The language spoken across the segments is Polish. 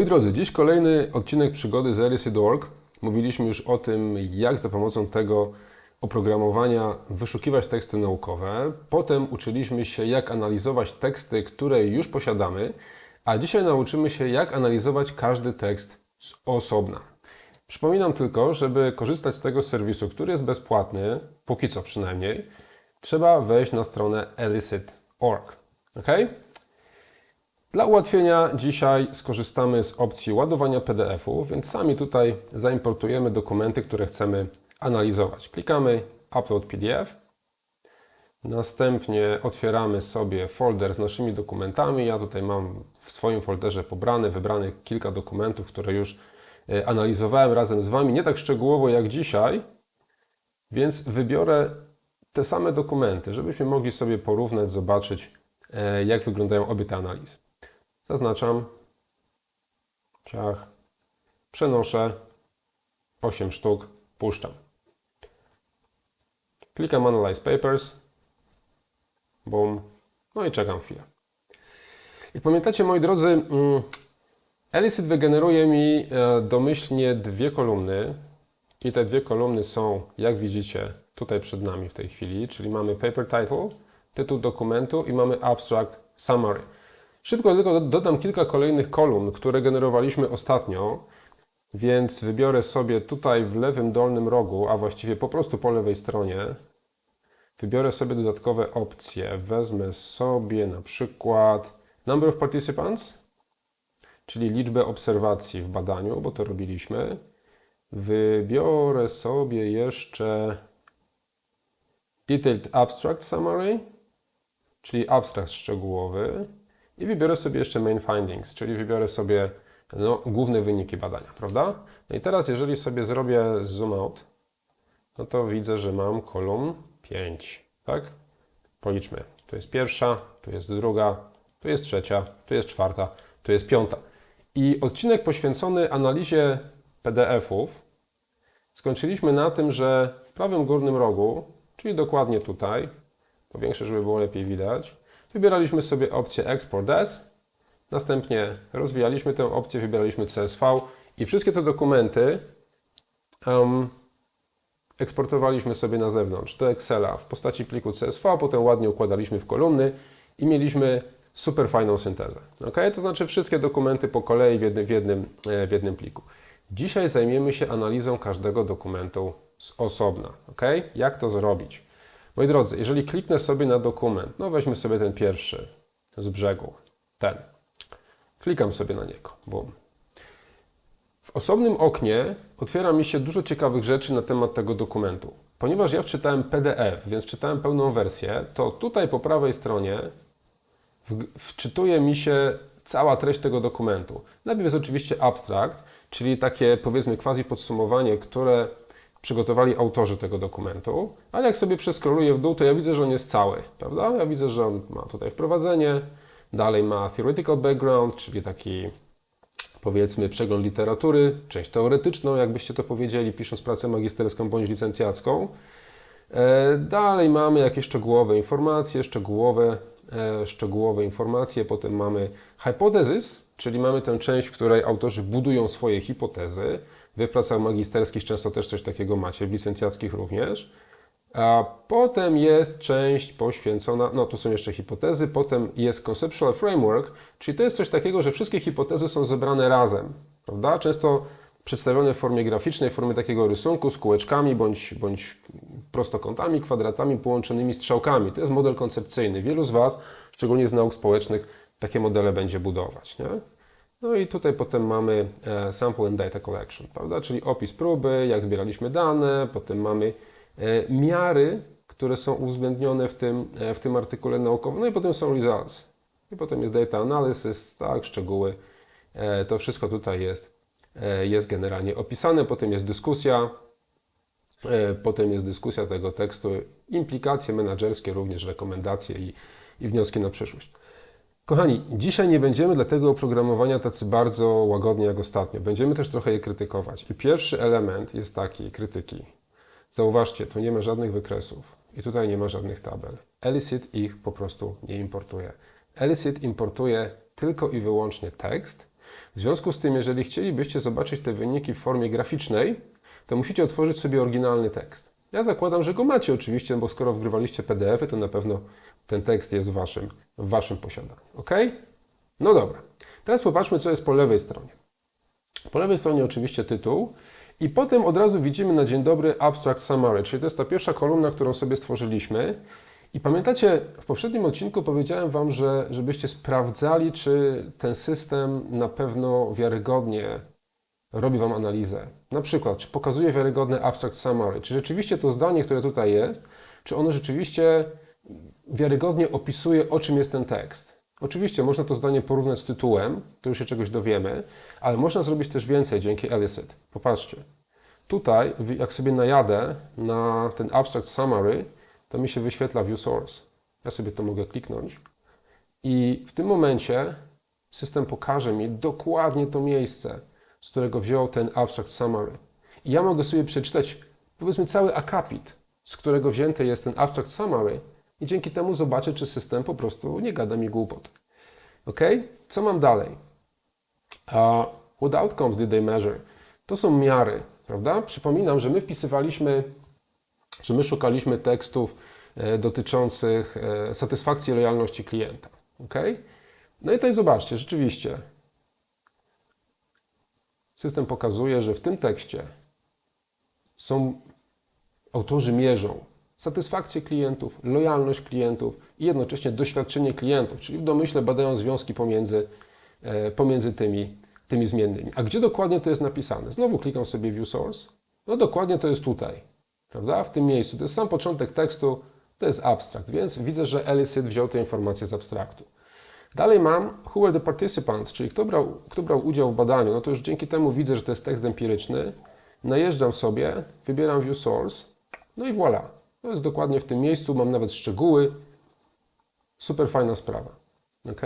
Moi drodzy, dziś kolejny odcinek przygody z Elisy.org. Mówiliśmy już o tym, jak za pomocą tego oprogramowania wyszukiwać teksty naukowe. Potem uczyliśmy się, jak analizować teksty, które już posiadamy, a dzisiaj nauczymy się, jak analizować każdy tekst z osobna. Przypominam tylko, żeby korzystać z tego serwisu, który jest bezpłatny, póki co przynajmniej, trzeba wejść na stronę elicit.org. ok? Dla ułatwienia dzisiaj skorzystamy z opcji ładowania PDF-ów, więc sami tutaj zaimportujemy dokumenty, które chcemy analizować. Klikamy Upload PDF. Następnie otwieramy sobie folder z naszymi dokumentami. Ja tutaj mam w swoim folderze pobrane, wybranych kilka dokumentów, które już e, analizowałem razem z Wami, nie tak szczegółowo jak dzisiaj, więc wybiorę te same dokumenty, żebyśmy mogli sobie porównać, zobaczyć, e, jak wyglądają obie te analizy. Zaznaczam. Ciach. Przenoszę. 8 sztuk. Puszczam. Klikam Analyze Papers. Boom. No i czekam chwilę. I pamiętacie, moi drodzy, mm, Elicit wygeneruje mi e, domyślnie dwie kolumny. I te dwie kolumny są, jak widzicie, tutaj przed nami w tej chwili, czyli mamy paper title, tytuł dokumentu i mamy abstract summary. Szybko tylko dodam kilka kolejnych kolumn, które generowaliśmy ostatnio, więc wybiorę sobie tutaj w lewym dolnym rogu, a właściwie po prostu po lewej stronie, wybiorę sobie dodatkowe opcje. Wezmę sobie na przykład number of participants, czyli liczbę obserwacji w badaniu, bo to robiliśmy. Wybiorę sobie jeszcze detailed abstract summary, czyli abstract szczegółowy. I wybiorę sobie jeszcze main findings, czyli wybiorę sobie no, główne wyniki badania, prawda? No i teraz, jeżeli sobie zrobię zoom out, no to widzę, że mam kolumn 5, tak? Policzmy. Tu jest pierwsza, tu jest druga, tu jest trzecia, tu jest czwarta, tu jest piąta. I odcinek poświęcony analizie PDF-ów skończyliśmy na tym, że w prawym górnym rogu, czyli dokładnie tutaj, powiększę, żeby było lepiej widać, Wybieraliśmy sobie opcję Export as, następnie rozwijaliśmy tę opcję, wybieraliśmy CSV i wszystkie te dokumenty um, eksportowaliśmy sobie na zewnątrz do Excela w postaci pliku CSV, potem ładnie układaliśmy w kolumny i mieliśmy super fajną syntezę. Ok? To znaczy wszystkie dokumenty po kolei w jednym, w jednym, e, w jednym pliku. Dzisiaj zajmiemy się analizą każdego dokumentu z osobna. Ok? Jak to zrobić? Moi drodzy, jeżeli kliknę sobie na dokument, no weźmy sobie ten pierwszy z brzegu, ten. Klikam sobie na niego. Boom. W osobnym oknie otwiera mi się dużo ciekawych rzeczy na temat tego dokumentu. Ponieważ ja wczytałem PDF, więc czytałem pełną wersję, to tutaj po prawej stronie wczytuje mi się cała treść tego dokumentu. Najpierw jest oczywiście abstrakt, czyli takie powiedzmy quasi podsumowanie, które przygotowali autorzy tego dokumentu, ale jak sobie przeskroluję w dół, to ja widzę, że on jest cały, prawda? Ja widzę, że on ma tutaj wprowadzenie, dalej ma theoretical background, czyli taki powiedzmy przegląd literatury, część teoretyczną, jakbyście to powiedzieli, pisząc pracę magisterską bądź licencjacką. E, dalej mamy jakieś szczegółowe informacje, szczegółowe, e, szczegółowe informacje, potem mamy hypothesis, czyli mamy tę część, w której autorzy budują swoje hipotezy. Wy w pracach magisterskich często też coś takiego macie, w licencjackich również. A potem jest część poświęcona, no tu są jeszcze hipotezy, potem jest conceptual framework, czyli to jest coś takiego, że wszystkie hipotezy są zebrane razem, prawda? Często przedstawione w formie graficznej, w formie takiego rysunku z kółeczkami bądź, bądź prostokątami, kwadratami połączonymi strzałkami. To jest model koncepcyjny. Wielu z Was, szczególnie z nauk społecznych, takie modele będzie budować. Nie? No i tutaj potem mamy e, sample and data collection, prawda? czyli opis próby, jak zbieraliśmy dane, potem mamy e, miary, które są uwzględnione w tym, e, w tym artykule naukowym, no i potem są results. I potem jest data analysis, tak, szczegóły. To wszystko tutaj jest, jest generalnie opisane, potem jest dyskusja, potem jest dyskusja tego tekstu, implikacje menedżerskie, również rekomendacje i, i wnioski na przyszłość. Kochani, dzisiaj nie będziemy dla tego oprogramowania tacy bardzo łagodni jak ostatnio. Będziemy też trochę je krytykować. I pierwszy element jest taki, krytyki. Zauważcie, tu nie ma żadnych wykresów i tutaj nie ma żadnych tabel. Elicit ich po prostu nie importuje. Elicit importuje tylko i wyłącznie tekst, W związku z tym, jeżeli chcielibyście zobaczyć te wyniki w formie graficznej, to musicie otworzyć sobie oryginalny tekst. Ja zakładam, że go macie oczywiście, bo skoro wgrywaliście PDF-y, to na pewno ten tekst jest waszym, w waszym posiadaniu. Ok? No dobra. Teraz popatrzmy, co jest po lewej stronie. Po lewej stronie oczywiście tytuł i potem od razu widzimy na dzień dobry Abstract Summary, czyli to jest ta pierwsza kolumna, którą sobie stworzyliśmy. I pamiętacie, w poprzednim odcinku powiedziałem Wam, że żebyście sprawdzali, czy ten system na pewno wiarygodnie robi Wam analizę. Na przykład, czy pokazuje wiarygodne Abstract Summary, czy rzeczywiście to zdanie, które tutaj jest, czy ono rzeczywiście wiarygodnie opisuje, o czym jest ten tekst. Oczywiście można to zdanie porównać z tytułem, to już się czegoś dowiemy, ale można zrobić też więcej dzięki Elicit. Popatrzcie. Tutaj, jak sobie najadę na ten Abstract Summary, to mi się wyświetla View Source. Ja sobie to mogę kliknąć i w tym momencie system pokaże mi dokładnie to miejsce, z którego wziął ten Abstract Summary. I ja mogę sobie przeczytać, powiedzmy, cały akapit, z którego wzięty jest ten Abstract Summary i dzięki temu zobaczę, czy system po prostu nie gada mi głupot. Ok? Co mam dalej? Uh, what outcomes did they measure? To są miary, prawda? Przypominam, że my wpisywaliśmy, że my szukaliśmy tekstów e, dotyczących e, satysfakcji i lojalności klienta. Ok? No i tutaj zobaczcie, rzeczywiście system pokazuje, że w tym tekście są autorzy mierzą satysfakcję klientów, lojalność klientów i jednocześnie doświadczenie klientów, czyli w domyśle badają związki pomiędzy, e, pomiędzy tymi, tymi zmiennymi. A gdzie dokładnie to jest napisane? Znowu klikam sobie View Source. No dokładnie to jest tutaj, prawda? W tym miejscu. To jest sam początek tekstu, to jest abstrakt, więc widzę, że Elicit wziął te informacje z abstraktu. Dalej mam Who were the participants, czyli kto brał, kto brał udział w badaniu. No to już dzięki temu widzę, że to jest tekst empiryczny. Najeżdżam sobie, wybieram View Source, no i voilà. To jest dokładnie w tym miejscu, mam nawet szczegóły. Super fajna sprawa. Ok?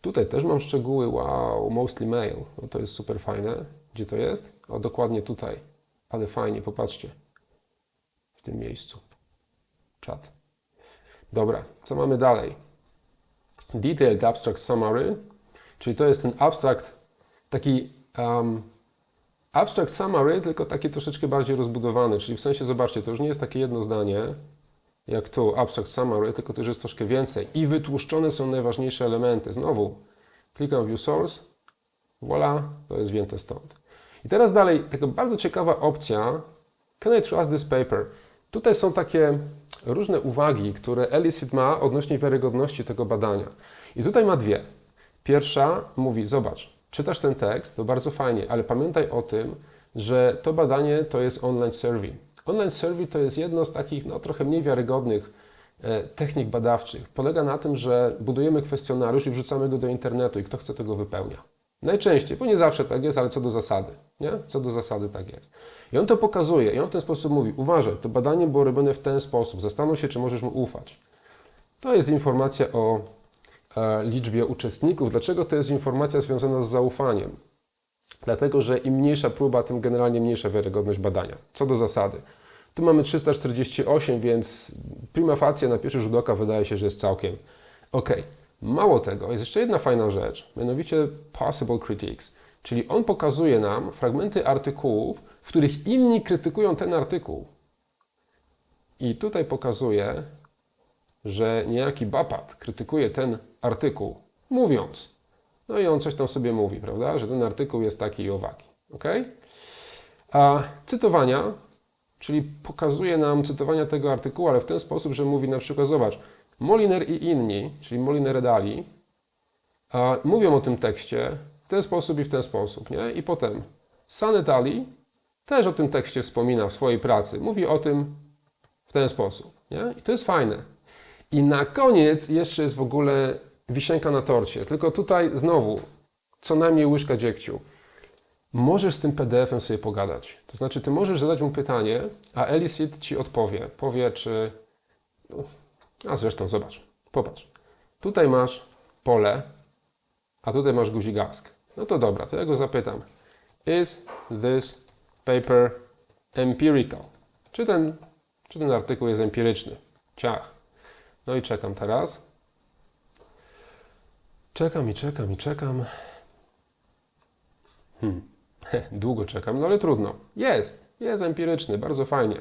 Tutaj też mam szczegóły. Wow, mostly mail. No to jest super fajne. Gdzie to jest? O, dokładnie tutaj. Ale fajnie, popatrzcie. W tym miejscu. Czat. Dobra, co mamy dalej? Detailed Abstract Summary, czyli to jest ten abstract, taki um, abstract summary, tylko taki troszeczkę bardziej rozbudowany, czyli w sensie, zobaczcie, to już nie jest takie jedno zdanie, jak tu abstract summary, tylko to już jest troszkę więcej i wytłuszczone są najważniejsze elementy. Znowu klikam View Source, voilà, to jest wzięte stąd. I teraz dalej, taka bardzo ciekawa opcja, Can I trust this paper? Tutaj są takie różne uwagi, które Elicit ma odnośnie wiarygodności tego badania. I tutaj ma dwie. Pierwsza mówi, zobacz, czytasz ten tekst, to bardzo fajnie, ale pamiętaj o tym, że to badanie to jest online survey. Online survey to jest jedno z takich no, trochę mniej wiarygodnych e, technik badawczych. Polega na tym, że budujemy kwestionariusz i wrzucamy go do internetu i kto chce tego wypełnia. Najczęściej, bo nie zawsze tak jest, ale co do zasady, nie? Co do zasady tak jest. I on to pokazuje i on w ten sposób mówi, uważaj, to badanie było robione w ten sposób, zastanów się, czy możesz mu ufać. To jest informacja o liczbie uczestników. Dlaczego to jest informacja związana z zaufaniem? Dlatego, że im mniejsza próba, tym generalnie mniejsza wiarygodność badania. Co do zasady. Tu mamy 348, więc prima facie na pierwszy rzut oka wydaje się, że jest całkiem ok. Mało tego, jest jeszcze jedna fajna rzecz, mianowicie possible critiques. Czyli on pokazuje nam fragmenty artykułów, w których inni krytykują ten artykuł. I tutaj pokazuje, że niejaki Bapat krytykuje ten artykuł, mówiąc, no i on coś tam sobie mówi, prawda, że ten artykuł jest taki i owaki. ok? A cytowania, czyli pokazuje nam cytowania tego artykułu, ale w ten sposób, że mówi na przykład, zobacz, Moliner i inni, czyli Moliner Dali, mówią o tym tekście w ten sposób i w ten sposób, nie? I potem Sanetali też o tym tekście wspomina w swojej pracy, mówi o tym w ten sposób, nie? I to jest fajne. I na koniec jeszcze jest w ogóle wisienka na torcie, tylko tutaj znowu co najmniej łyżka dziegciu. Możesz z tym PDF-em sobie pogadać. To znaczy, ty możesz zadać mu pytanie, a Elicit ci odpowie. Powie, czy. A zresztą, zobacz, popatrz. Tutaj masz pole, a tutaj masz guzik. No to dobra, to ja go zapytam. Is this paper empirical? Czy ten, czy ten artykuł jest empiryczny? Ciach. No i czekam teraz. Czekam i czekam i czekam. Hmm. Długo czekam, no ale trudno. Jest, jest empiryczny, bardzo fajnie.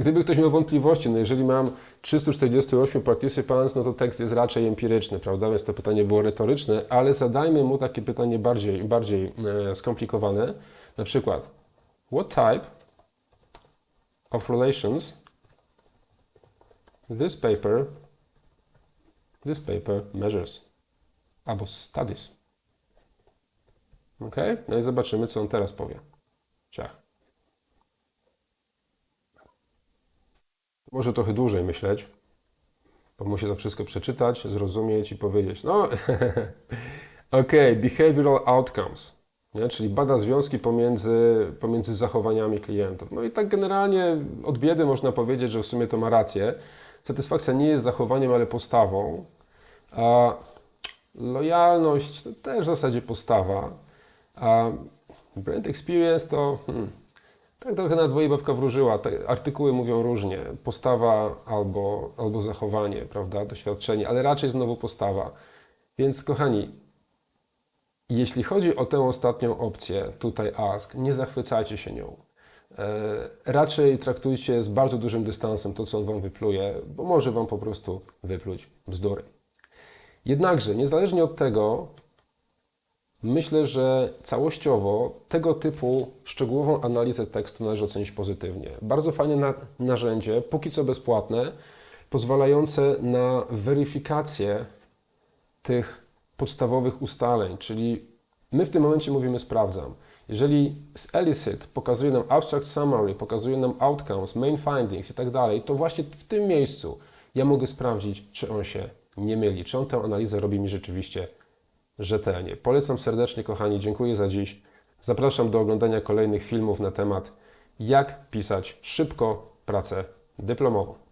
Gdyby ktoś miał wątpliwości, no jeżeli mam 348 participants, no to tekst jest raczej empiryczny, prawda? Więc to pytanie było retoryczne, ale zadajmy mu takie pytanie bardziej, bardziej e, skomplikowane. Na przykład, what type of relations this paper this paper measures albo studies. Ok? No i zobaczymy, co on teraz powie. Ciach. Może trochę dłużej myśleć, bo musi to wszystko przeczytać, zrozumieć i powiedzieć. No, ok, behavioral outcomes, nie? czyli bada związki pomiędzy, pomiędzy zachowaniami klientów. No i tak generalnie od biedy można powiedzieć, że w sumie to ma rację. Satysfakcja nie jest zachowaniem, ale postawą. A lojalność to też w zasadzie postawa. A brand experience to hmm, tak trochę na dwoje babka wróżyła. Te artykuły mówią różnie. Postawa albo, albo zachowanie, prawda, doświadczenie, ale raczej znowu postawa. Więc kochani, jeśli chodzi o tę ostatnią opcję, tutaj ask, nie zachwycajcie się nią. E, raczej traktujcie z bardzo dużym dystansem to, co on wam wypluje, bo może wam po prostu wypluć bzdury. Jednakże, niezależnie od tego, myślę, że całościowo tego typu szczegółową analizę tekstu należy ocenić pozytywnie. Bardzo fajne na, narzędzie, póki co bezpłatne, pozwalające na weryfikację tych podstawowych ustaleń, czyli my w tym momencie mówimy sprawdzam. Jeżeli z Elicit pokazuje nam abstract summary, pokazuje nam outcomes, main findings i tak dalej, to właśnie w tym miejscu ja mogę sprawdzić, czy on się nie myli, czy on tę analizę robi mi rzeczywiście rzetelnie. Polecam serdecznie, kochani, dziękuję za dziś. Zapraszam do oglądania kolejnych filmów na temat, jak pisać szybko pracę dyplomową.